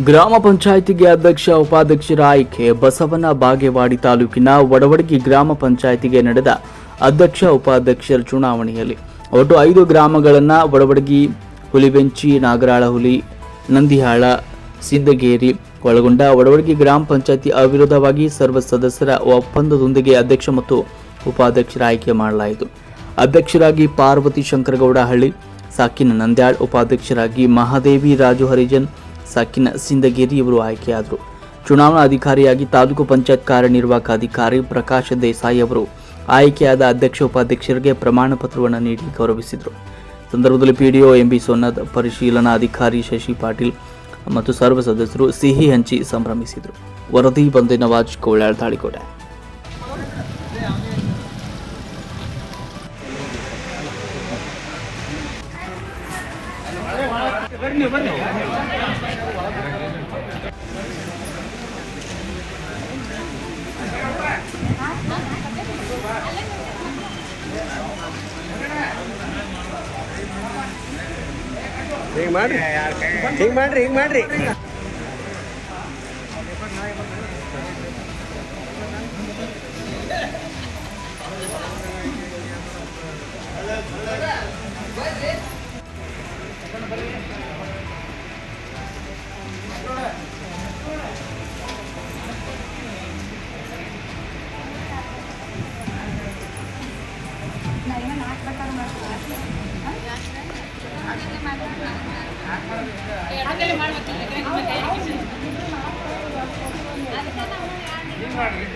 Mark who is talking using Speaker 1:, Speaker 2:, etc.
Speaker 1: ಗ್ರಾಮ ಪಂಚಾಯಿತಿಗೆ ಅಧ್ಯಕ್ಷ ಉಪಾಧ್ಯಕ್ಷರ ಆಯ್ಕೆ ಬಸವನ ಬಾಗೇವಾಡಿ ತಾಲೂಕಿನ ವಡವಡಗಿ ಗ್ರಾಮ ಪಂಚಾಯಿತಿಗೆ ನಡೆದ ಅಧ್ಯಕ್ಷ ಉಪಾಧ್ಯಕ್ಷರ ಚುನಾವಣೆಯಲ್ಲಿ. ಒಟ್ಟು ಐದು ಗ್ರಾಮಗಳನ್ನು ವಡವಡಗಿ, ಹುಲಿಬೆಂಚಿ, ನಾಗರಾಳ ಹುಲಿ, ನಂದಿಹಾಳ ಸಿದ್ದಗೇರಿ ಒಳಗೊಂಡ ವಡವಡಗಿ ಗ್ರಾಮ ಪಂಚಾಯಿತಿ ಅವಿರೋಧವಾಗಿ ಸರ್ವ ಸದಸ್ಯರ ಒಪ್ಪಂದದೊಂದಿಗೆ ಅಧ್ಯಕ್ಷ ಮತ್ತು ಉಪಾಧ್ಯಕ್ಷರ ಆಯ್ಕೆ ಮಾಡಲಾಯಿತು. ಅಧ್ಯಕ್ಷರಾಗಿ ಪಾರ್ವತಿ ಶಂಕರಗೌಡ ಹಳ್ಳಿ, ಸಾಕಿನ ನಂದ್ಯಾಳ್, ಉಪಾಧ್ಯಕ್ಷರಾಗಿ ಮಹಾದೇವಿ ರಾಜು ಹರಿಜನ್ ಸಾಕಿನ ಸಿಂದಗೇರಿ ಇವರು ಆಯ್ಕೆಯಾದರು. ಚುನಾವಣಾ ಅಧಿಕಾರಿಯಾಗಿ ತಾಲೂಕು ಪಂಚಾಯತ್ ಕಾರ್ಯನಿರ್ವಾಹಕ ಅಧಿಕಾರಿ ಪ್ರಕಾಶ್ ದೇಸಾಯಿ ಅವರು ಆಯ್ಕೆಯಾದ ಅಧ್ಯಕ್ಷ ಉಪಾಧ್ಯಕ್ಷರಿಗೆ ಪ್ರಮಾಣ ಪತ್ರವನ್ನು ನೀಡಿ ಗೌರವಿಸಿದರು. ಸಂದರ್ಭದಲ್ಲಿ ಪಿಡಿಒ ಎಂಬಿ ಪರಿಶೀಲನಾ ಅಧಿಕಾರಿ ಶಶಿ ಪಾಟೀಲ್ ಮತ್ತು ಸರ್ವ ಸದಸ್ಯರು ಸಿಹಿ ಹಂಚಿ ಸಂಭ್ರಮಿಸಿದರು. ವರದಿ ಬಂದೆ ನವಾಜ್ ಕೋಳ್ಯಾಳ್ ತಾಳಿಕೋಟೆ
Speaker 2: ಹಿಂಗೆ ಮಾಡ್ರಿ. ಹಿಂಗೆ ಮಾಡ್ರಿ ಹಿಂಗೆ ಮಾಡ್ರಿ. ಬರ್ರಿ ಮಾಡ್ರಿ